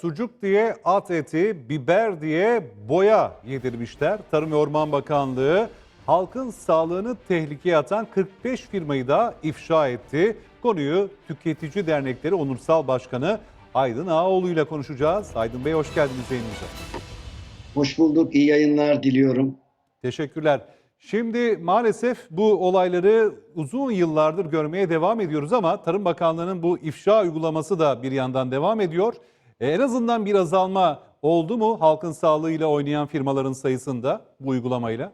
sucuk diye at eti, biber diye boya yedirmişler. Tarım ve Orman Bakanlığı halkın sağlığını tehlikeye atan 45 firmayı da ifşa etti. Konuyu Tüketici Dernekleri Onursal Başkanı Aydın Ağaoğlu ile konuşacağız. Aydın Bey hoş geldiniz yayınımıza. Hoş bulduk. İyi yayınlar diliyorum. Teşekkürler. Şimdi maalesef bu olayları uzun yıllardır görmeye devam ediyoruz ama Tarım Bakanlığı'nın bu ifşa uygulaması da bir yandan devam ediyor. E, en azından bir azalma oldu mu halkın sağlığıyla oynayan firmaların sayısında bu uygulamayla?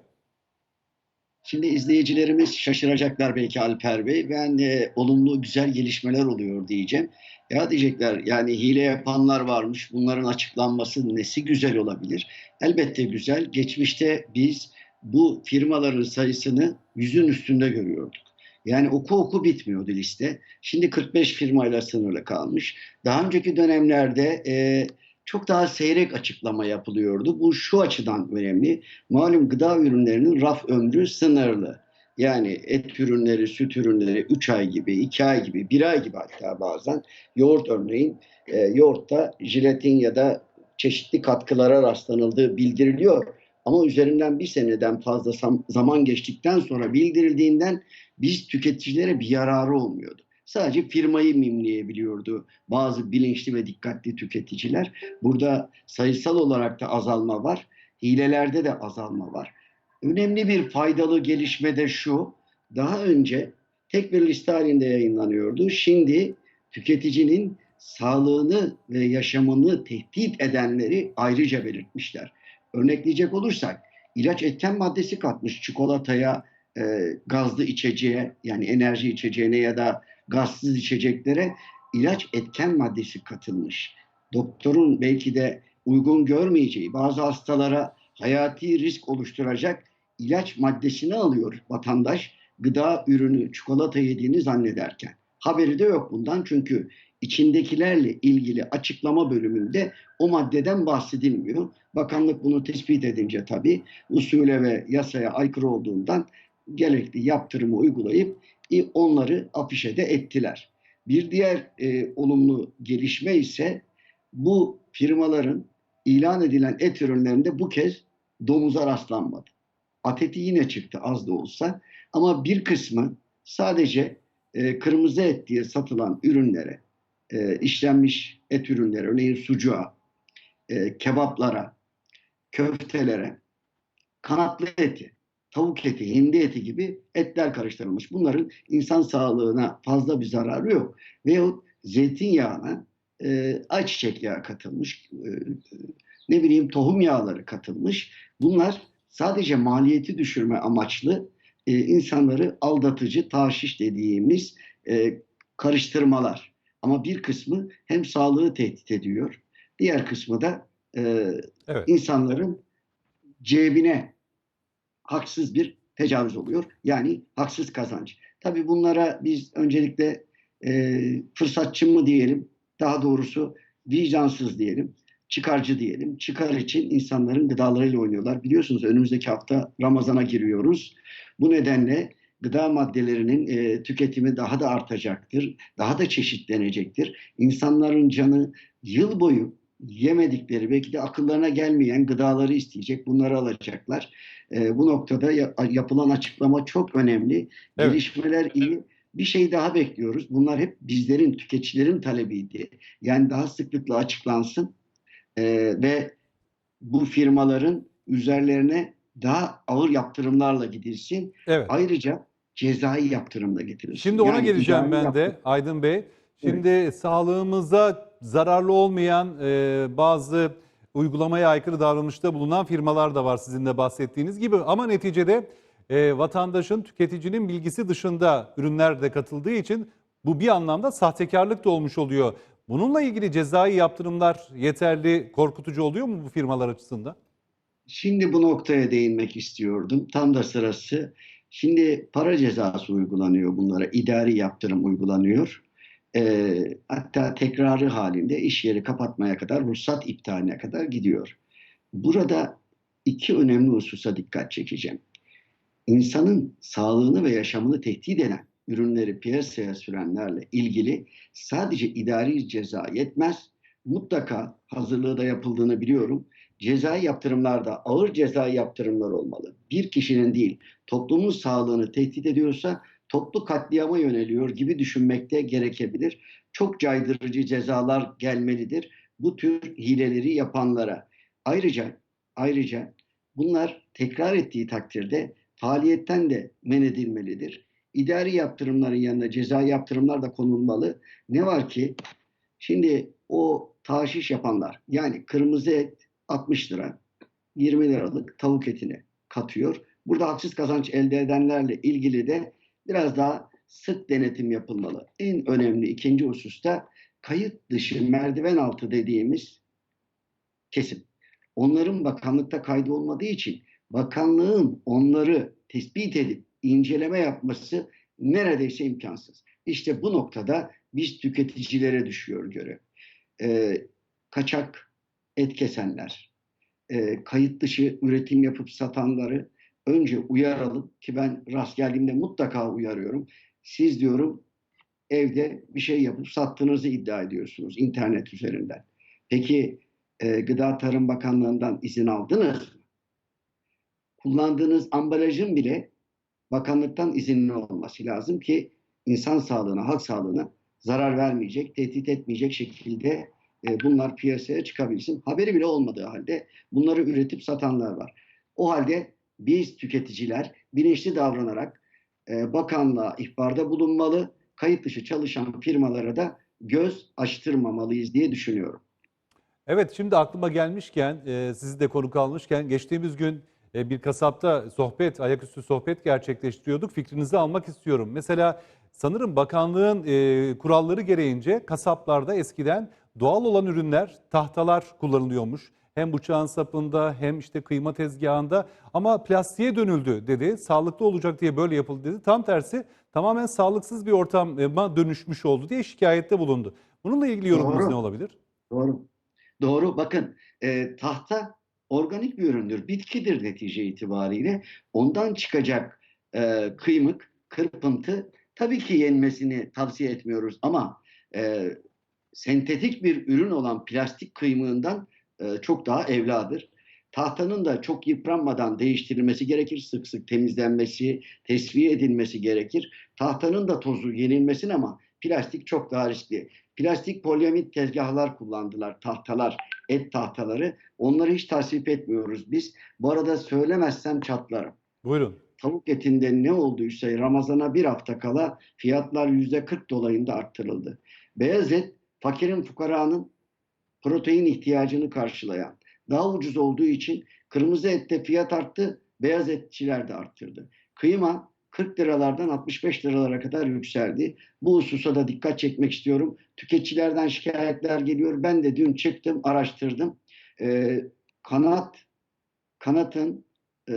Şimdi izleyicilerimiz şaşıracaklar belki Alper Bey. Ben e, olumlu güzel gelişmeler oluyor diyeceğim. Ya diyecekler yani hile yapanlar varmış. Bunların açıklanması nesi güzel olabilir? Elbette güzel. Geçmişte biz bu firmaların sayısını yüzün üstünde görüyorduk. Yani oku oku bitmiyordu liste. Şimdi 45 firmayla sınırlı kalmış. Daha önceki dönemlerde e, çok daha seyrek açıklama yapılıyordu. Bu şu açıdan önemli. Malum gıda ürünlerinin raf ömrü sınırlı. Yani et ürünleri, süt ürünleri 3 ay gibi, 2 ay gibi, 1 ay gibi hatta bazen. Yoğurt örneğin, e, yoğurtta jiletin ya da çeşitli katkılara rastlanıldığı bildiriliyor. Ama üzerinden bir seneden fazla zaman geçtikten sonra bildirildiğinden biz tüketicilere bir yararı olmuyordu. Sadece firmayı mimleyebiliyordu bazı bilinçli ve dikkatli tüketiciler. Burada sayısal olarak da azalma var. Hilelerde de azalma var. Önemli bir faydalı gelişme de şu. Daha önce tek bir liste halinde yayınlanıyordu. Şimdi tüketicinin sağlığını ve yaşamını tehdit edenleri ayrıca belirtmişler. Örnekleyecek olursak ilaç etken maddesi katmış çikolataya, e, gazlı içeceğe yani enerji içeceğine ya da gazsız içeceklere ilaç etken maddesi katılmış. Doktorun belki de uygun görmeyeceği bazı hastalara hayati risk oluşturacak ilaç maddesini alıyor vatandaş gıda ürünü çikolata yediğini zannederken. Haberi de yok bundan çünkü içindekilerle ilgili açıklama bölümünde o maddeden bahsedilmiyor. Bakanlık bunu tespit edince tabii usule ve yasaya aykırı olduğundan gerekli yaptırımı uygulayıp onları afişe de ettiler. Bir diğer e, olumlu gelişme ise bu firmaların ilan edilen et ürünlerinde bu kez domuza rastlanmadı. At eti yine çıktı az da olsa ama bir kısmı sadece e, kırmızı et diye satılan ürünlere, e, işlenmiş et ürünleri, örneğin sucuğa, e, kebaplara, köftelere, kanatlı eti, tavuk eti, hindi eti gibi etler karıştırılmış. Bunların insan sağlığına fazla bir zararı yok. Veyahut zeytinyağına e, ayçiçek yağı katılmış, e, ne bileyim tohum yağları katılmış. Bunlar sadece maliyeti düşürme amaçlı e, insanları aldatıcı, taşiş dediğimiz e, karıştırmalar. Ama bir kısmı hem sağlığı tehdit ediyor, diğer kısmı da e, Evet. insanların cebine haksız bir tecavüz oluyor. Yani haksız kazanç. Tabii bunlara biz öncelikle e, fırsatçı mı diyelim, daha doğrusu vicdansız diyelim, çıkarcı diyelim. Çıkar için insanların gıdalarıyla oynuyorlar. Biliyorsunuz önümüzdeki hafta Ramazan'a giriyoruz. Bu nedenle gıda maddelerinin e, tüketimi daha da artacaktır. Daha da çeşitlenecektir. İnsanların canı yıl boyu yemedikleri belki de akıllarına gelmeyen gıdaları isteyecek. Bunları alacaklar. E, bu noktada ya- yapılan açıklama çok önemli. Evet. Gelişmeler iyi. Bir şey daha bekliyoruz. Bunlar hep bizlerin, tüketicilerin talebiydi. Yani daha sıklıkla açıklansın e, ve bu firmaların üzerlerine daha ağır yaptırımlarla gidilsin. Evet. Ayrıca cezai yaptırım da getirilsin. Şimdi ona Yani geleceğim ben yaptırım- de Aydın Bey. Şimdi sağlığımıza zararlı olmayan e, bazı uygulamaya aykırı davranışta bulunan firmalar da var sizin de bahsettiğiniz gibi. Ama neticede e, vatandaşın, tüketicinin bilgisi dışında ürünler de katıldığı için bu bir anlamda sahtekarlık da olmuş oluyor. Bununla ilgili cezai yaptırımlar yeterli korkutucu oluyor mu bu firmalar açısından? Şimdi bu noktaya değinmek istiyordum. Tam da sırası. Şimdi para cezası uygulanıyor bunlara. idari yaptırım uygulanıyor. Ee, hatta tekrarı halinde iş yeri kapatmaya kadar, ruhsat iptaline kadar gidiyor. Burada iki önemli hususa dikkat çekeceğim. İnsanın sağlığını ve yaşamını tehdit eden ürünleri piyasaya sürenlerle ilgili sadece idari ceza yetmez. mutlaka hazırlığı da yapıldığını biliyorum. Cezai yaptırımlarda ağır cezai yaptırımlar olmalı. Bir kişinin değil, toplumun sağlığını tehdit ediyorsa toplu katliama yöneliyor gibi düşünmekte gerekebilir. Çok caydırıcı cezalar gelmelidir bu tür hileleri yapanlara. Ayrıca ayrıca bunlar tekrar ettiği takdirde faaliyetten de men edilmelidir. İdari yaptırımların yanına cezai yaptırımlar da konulmalı. Ne var ki şimdi o taşiş yapanlar yani kırmızı et 60 lira 20 liralık tavuk etine katıyor. Burada haksız kazanç elde edenlerle ilgili de biraz daha sık denetim yapılmalı. En önemli ikinci hususta kayıt dışı merdiven altı dediğimiz kesim. Onların bakanlıkta kaydı olmadığı için bakanlığın onları tespit edip inceleme yapması neredeyse imkansız. İşte bu noktada biz tüketicilere düşüyor görev. Ee, kaçak et kesenler, e, kayıt dışı üretim yapıp satanları önce uyaralım ki ben rast geldiğimde mutlaka uyarıyorum. Siz diyorum evde bir şey yapıp sattığınızı iddia ediyorsunuz internet üzerinden. Peki e, Gıda Tarım Bakanlığı'ndan izin aldınız mı? Kullandığınız ambalajın bile bakanlıktan izinli olması lazım ki insan sağlığına, halk sağlığına zarar vermeyecek, tehdit etmeyecek şekilde e, bunlar piyasaya çıkabilsin. Haberi bile olmadığı halde bunları üretip satanlar var. O halde biz tüketiciler bilinçli davranarak e, bakanlığa ihbarda bulunmalı, kayıt dışı çalışan firmalara da göz açtırmamalıyız diye düşünüyorum. Evet şimdi aklıma gelmişken e, sizi de konuk almışken geçtiğimiz gün bir kasapta sohbet, ayaküstü sohbet gerçekleştiriyorduk. Fikrinizi almak istiyorum. Mesela sanırım bakanlığın kuralları gereğince kasaplarda eskiden doğal olan ürünler, tahtalar kullanılıyormuş. Hem bıçağın sapında hem işte kıyma tezgahında ama plastiğe dönüldü dedi. Sağlıklı olacak diye böyle yapıldı dedi. Tam tersi tamamen sağlıksız bir ortama dönüşmüş oldu diye şikayette bulundu. Bununla ilgili yorumunuz Doğru. ne olabilir? Doğru. Doğru. Bakın e, tahta organik bir üründür. Bitkidir netice itibariyle. Ondan çıkacak e, kıymık, kırpıntı tabii ki yenmesini tavsiye etmiyoruz ama e, sentetik bir ürün olan plastik kıymığından e, çok daha evladır. Tahtanın da çok yıpranmadan değiştirilmesi gerekir. Sık sık temizlenmesi, tesviye edilmesi gerekir. Tahtanın da tozu yenilmesin ama plastik çok daha riskli. Plastik polyamid tezgahlar kullandılar, tahtalar, et tahtaları. Onları hiç tasvip etmiyoruz biz. Bu arada söylemezsem çatlarım. Buyurun. Tavuk etinde ne olduysa Ramazan'a bir hafta kala fiyatlar yüzde 40 dolayında arttırıldı. Beyaz et fakirin fukaranın protein ihtiyacını karşılayan. Daha ucuz olduğu için kırmızı ette fiyat arttı, beyaz etçiler de arttırdı. Kıyma 40 liralardan 65 liralara kadar yükseldi. Bu hususa da dikkat çekmek istiyorum. Tüketicilerden şikayetler geliyor. Ben de dün çıktım, araştırdım. Ee, kanat, kanatın e,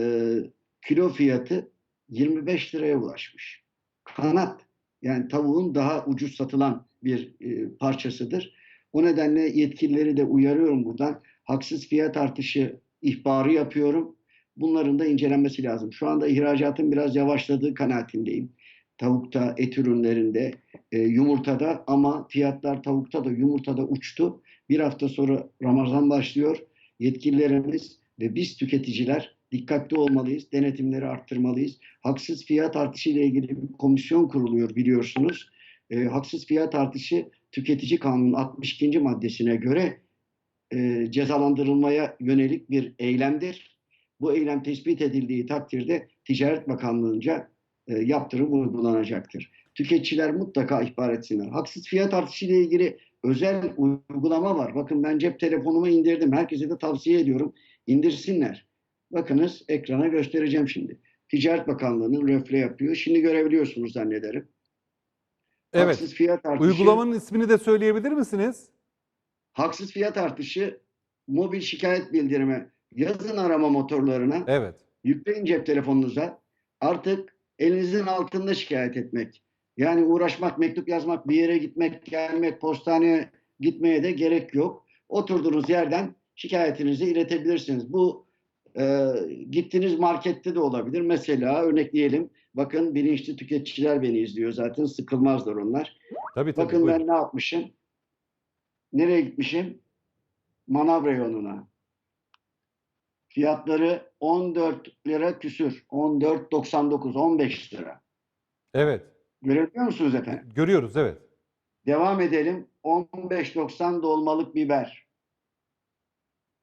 kilo fiyatı 25 liraya ulaşmış. Kanat yani tavuğun daha ucuz satılan bir e, parçasıdır. O nedenle yetkilileri de uyarıyorum buradan. Haksız fiyat artışı ihbarı yapıyorum. Bunların da incelenmesi lazım. Şu anda ihracatın biraz yavaşladığı kanaatindeyim. Tavukta, et ürünlerinde, e, yumurtada ama fiyatlar tavukta da yumurtada uçtu. Bir hafta sonra Ramazan başlıyor. Yetkililerimiz ve biz tüketiciler dikkatli olmalıyız. Denetimleri arttırmalıyız. Haksız fiyat artışı ile ilgili bir komisyon kuruluyor biliyorsunuz. E, haksız fiyat artışı tüketici kanunun 62. maddesine göre e, cezalandırılmaya yönelik bir eylemdir. Bu eylem tespit edildiği takdirde Ticaret Bakanlığı'nca e, yaptırım uygulanacaktır. Tüketiciler mutlaka ihbar etsinler. Haksız fiyat artışı ile ilgili özel uygulama var. Bakın ben cep telefonumu indirdim. Herkese de tavsiye ediyorum. İndirsinler. Bakınız ekrana göstereceğim şimdi. Ticaret Bakanlığı'nın röfle yapıyor. Şimdi görebiliyorsunuz zannederim. Evet. Haksız fiyat artışı. Uygulamanın ismini de söyleyebilir misiniz? haksız fiyat artışı mobil şikayet bildirimi yazın arama motorlarına Evet. yükleyin cep telefonunuza artık elinizin altında şikayet etmek. Yani uğraşmak, mektup yazmak, bir yere gitmek, gelmek, postaneye gitmeye de gerek yok. Oturduğunuz yerden şikayetinizi iletebilirsiniz. Bu e, gittiğiniz markette de olabilir. Mesela örnekleyelim. Bakın bilinçli tüketiciler beni izliyor zaten. Sıkılmazlar onlar. Tabii tabii. Bakın buyurun. ben ne yapmışım? nereye gitmişim? Manav reyonuna. Fiyatları 14 lira küsür. 14.99, 15 lira. Evet. Görebiliyor musunuz efendim? Görüyoruz evet. Devam edelim. 15.90 dolmalık biber.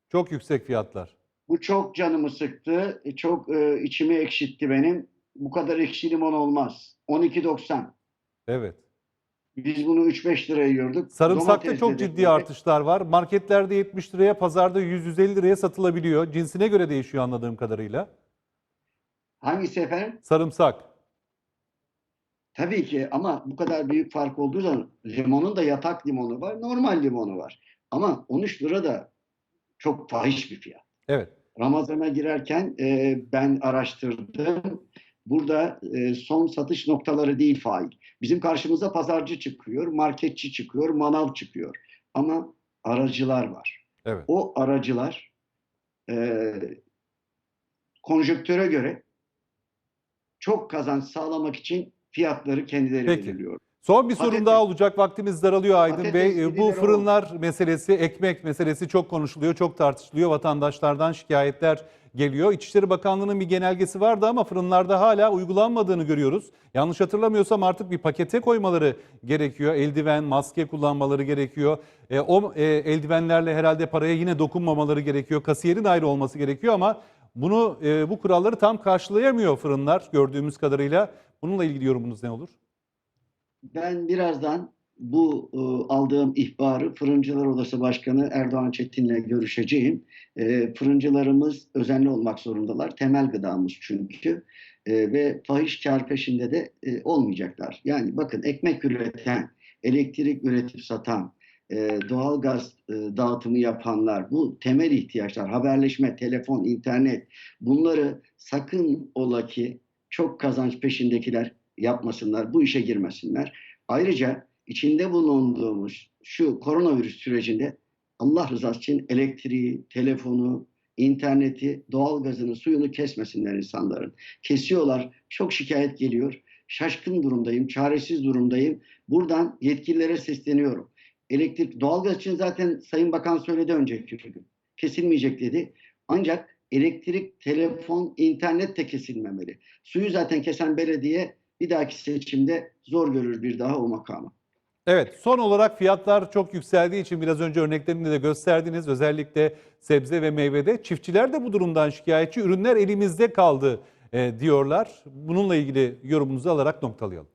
Çok yüksek fiyatlar. Bu çok canımı sıktı. e, Çok e, içimi ekşitti benim. Bu kadar ekşi limon olmaz. 12.90. Evet. Biz bunu 3-5 liraya yiyorduk. Sarımsakta Domates çok ciddi böyle. artışlar var. Marketlerde 70 liraya, pazarda 100-150 liraya satılabiliyor. Cinsine göre değişiyor anladığım kadarıyla. Hangisi efendim? Sarımsak. Tabii ki ama bu kadar büyük fark olduğu zaman limonun da yatak limonu var, normal limonu var. Ama 13 lira da çok fahiş bir fiyat. Evet. Ramazana girerken e, ben araştırdım. Burada e, son satış noktaları değil fail. Bizim karşımıza pazarcı çıkıyor, marketçi çıkıyor, manav çıkıyor. Ama aracılar var. Evet. O aracılar e, konjöktöre göre çok kazanç sağlamak için fiyatları kendileri Peki. belirliyor. Son bir sorun Patates- daha olacak. Vaktimiz daralıyor Aydın Bey. E, Bu fırınlar meselesi, ekmek meselesi çok konuşuluyor, çok tartışılıyor. Vatandaşlardan şikayetler geliyor. İçişleri Bakanlığı'nın bir genelgesi vardı ama fırınlarda hala uygulanmadığını görüyoruz. Yanlış hatırlamıyorsam artık bir pakete koymaları gerekiyor. Eldiven, maske kullanmaları gerekiyor. E, o e, eldivenlerle herhalde paraya yine dokunmamaları gerekiyor. Kasiyerin ayrı olması gerekiyor ama bunu e, bu kuralları tam karşılayamıyor fırınlar gördüğümüz kadarıyla. Bununla ilgili yorumunuz ne olur? Ben birazdan bu e, aldığım ihbarı Fırıncılar Odası Başkanı Erdoğan Çetin'le görüşeceğim. E, fırıncılarımız özenli olmak zorundalar. Temel gıdamız çünkü. E, ve fahiş kar peşinde de e, olmayacaklar. Yani bakın ekmek üreten, elektrik üretip satan, e, doğalgaz e, dağıtımı yapanlar, bu temel ihtiyaçlar, haberleşme, telefon, internet bunları sakın ola ki çok kazanç peşindekiler yapmasınlar, bu işe girmesinler. Ayrıca içinde bulunduğumuz şu koronavirüs sürecinde Allah rızası için elektriği, telefonu, interneti, doğalgazını, suyunu kesmesinler insanların. Kesiyorlar, çok şikayet geliyor. Şaşkın durumdayım, çaresiz durumdayım. Buradan yetkililere sesleniyorum. Elektrik, doğalgaz için zaten Sayın Bakan söyledi önceki gün. Kesilmeyecek dedi. Ancak elektrik, telefon, internet de kesilmemeli. Suyu zaten kesen belediye bir dahaki seçimde zor görür bir daha o makamı. Evet, son olarak fiyatlar çok yükseldiği için biraz önce örneklerini de gösterdiniz. Özellikle sebze ve meyvede. Çiftçiler de bu durumdan şikayetçi. Ürünler elimizde kaldı e, diyorlar. Bununla ilgili yorumunuzu alarak noktalayalım.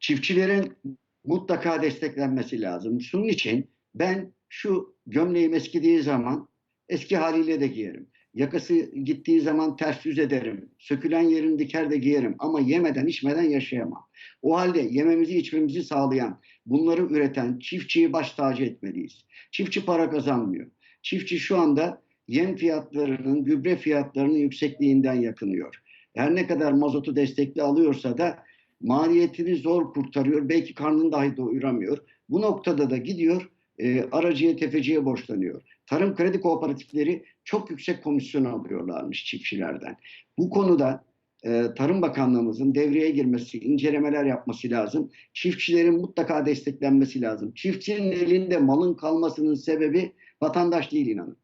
Çiftçilerin mutlaka desteklenmesi lazım. Şunun için ben şu gömleğim eskidiği zaman eski haliyle de giyerim. Yakası gittiği zaman ters yüz ederim. Sökülen yerini diker de giyerim. Ama yemeden içmeden yaşayamam. O halde yememizi içmemizi sağlayan, bunları üreten çiftçiyi baş tacı etmeliyiz. Çiftçi para kazanmıyor. Çiftçi şu anda yem fiyatlarının, gübre fiyatlarının yüksekliğinden yakınıyor. Her ne kadar mazotu destekli alıyorsa da maliyetini zor kurtarıyor. Belki karnını dahi doyuramıyor. Bu noktada da gidiyor e, aracıya tefeciye borçlanıyor. Tarım kredi kooperatifleri çok yüksek komisyon alıyorlarmış çiftçilerden. Bu konuda e, Tarım Bakanlığımızın devreye girmesi, incelemeler yapması lazım. Çiftçilerin mutlaka desteklenmesi lazım. Çiftçinin elinde malın kalmasının sebebi vatandaş değil inanın.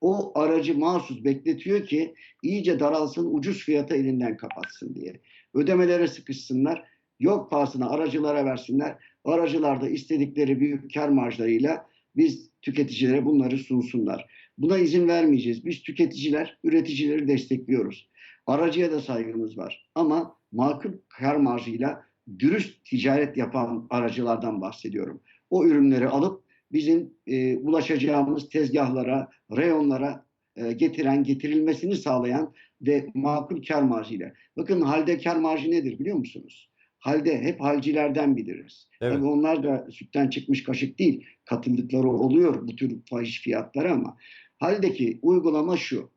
O aracı mahsus bekletiyor ki iyice daralsın, ucuz fiyata elinden kapatsın diye. Ödemelere sıkışsınlar, yok pahasına aracılara versinler. Aracılar da istedikleri büyük kar marjlarıyla biz tüketicilere bunları sunsunlar. Buna izin vermeyeceğiz. Biz tüketiciler, üreticileri destekliyoruz. Aracıya da saygımız var. Ama makul kar marjıyla dürüst ticaret yapan aracılardan bahsediyorum. O ürünleri alıp bizim e, ulaşacağımız tezgahlara, reyonlara e, getiren, getirilmesini sağlayan ve makul kar marjıyla. Bakın halde kar marjı nedir biliyor musunuz? Halde hep halcilerden biliriz. Evet. Tabii onlar da sütten çıkmış kaşık değil. Katıldıkları oluyor bu tür fahiş fiyatlara ama haldeki uygulama şu.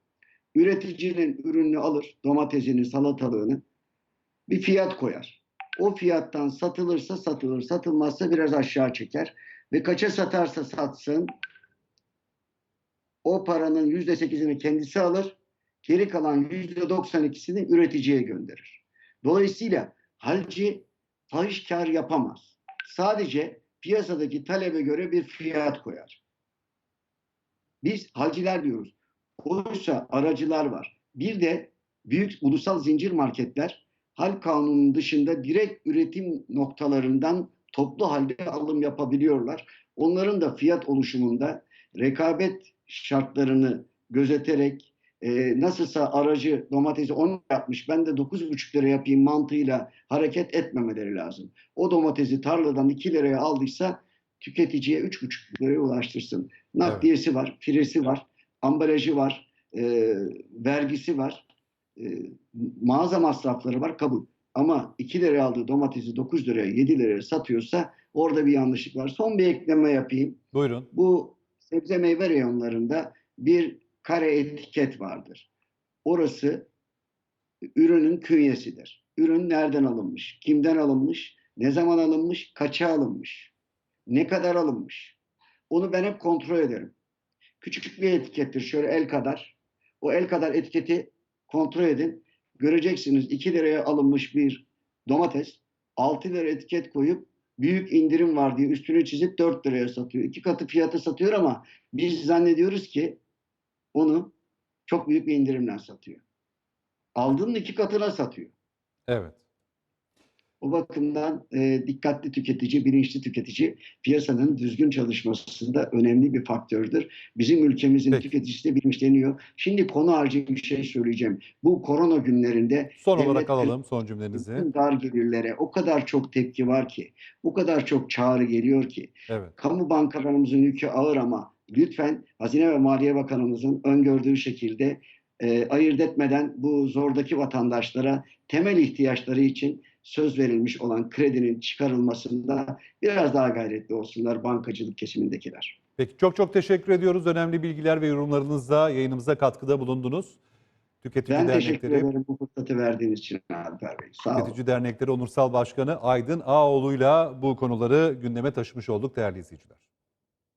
Üreticinin ürününü alır, domatesini, salatalığını bir fiyat koyar. O fiyattan satılırsa satılır, satılmazsa biraz aşağı çeker ve kaça satarsa satsın o paranın yüzde sekizini kendisi alır, geri kalan yüzde 92'sini üreticiye gönderir. Dolayısıyla halci fahiş kar yapamaz. Sadece piyasadaki talebe göre bir fiyat koyar. Biz halciler diyoruz. Oysa aracılar var. Bir de büyük ulusal zincir marketler hal kanunun dışında direkt üretim noktalarından toplu halde alım yapabiliyorlar. Onların da fiyat oluşumunda rekabet şartlarını gözeterek e, nasılsa aracı domatesi 10 yapmış ben de 9,5 lira yapayım mantığıyla hareket etmemeleri lazım. O domatesi tarladan 2 liraya aldıysa tüketiciye 3,5 liraya ulaştırsın. Nakliyesi var, firesi var, ambalajı var, e, vergisi var, e, mağaza masrafları var kabul. Ama 2 liraya aldığı domatesi 9 liraya 7 liraya satıyorsa orada bir yanlışlık var. Son bir ekleme yapayım. Buyurun. Bu sebze meyve reyonlarında bir kare etiket vardır. Orası ürünün künyesidir. Ürün nereden alınmış, kimden alınmış, ne zaman alınmış, kaça alınmış, ne kadar alınmış. Onu ben hep kontrol ederim. Küçük bir etikettir, şöyle el kadar. O el kadar etiketi kontrol edin. Göreceksiniz 2 liraya alınmış bir domates 6 lira etiket koyup büyük indirim var diye üstünü çizip 4 liraya satıyor. İki katı fiyata satıyor ama biz zannediyoruz ki onu çok büyük bir indirimle satıyor. Aldığının iki katına satıyor. Evet. O bakımdan e, dikkatli tüketici, bilinçli tüketici piyasanın düzgün çalışmasında önemli bir faktördür. Bizim ülkemizin Peki. tüketicisi de bilinçleniyor. Şimdi konu harcı bir şey söyleyeceğim. Bu korona günlerinde Son olarak alalım son cümlenizi. dar gelirlere o kadar çok tepki var ki, o kadar çok çağrı geliyor ki Evet. kamu bankalarımızın yükü ağır ama lütfen Hazine ve Maliye Bakanımızın öngördüğü şekilde e, ayırt etmeden bu zordaki vatandaşlara temel ihtiyaçları için söz verilmiş olan kredinin çıkarılmasında biraz daha gayretli olsunlar bankacılık kesimindekiler. Peki çok çok teşekkür ediyoruz. Önemli bilgiler ve yorumlarınızla yayınımıza katkıda bulundunuz. Tüketici Ben teşekkür Dernekleri, ederim bu fırsatı verdiğiniz için Alper Bey. Sağ olun. Tüketici Dernekleri Onursal Başkanı Aydın Ağoğlu'yla bu konuları gündeme taşımış olduk değerli izleyiciler.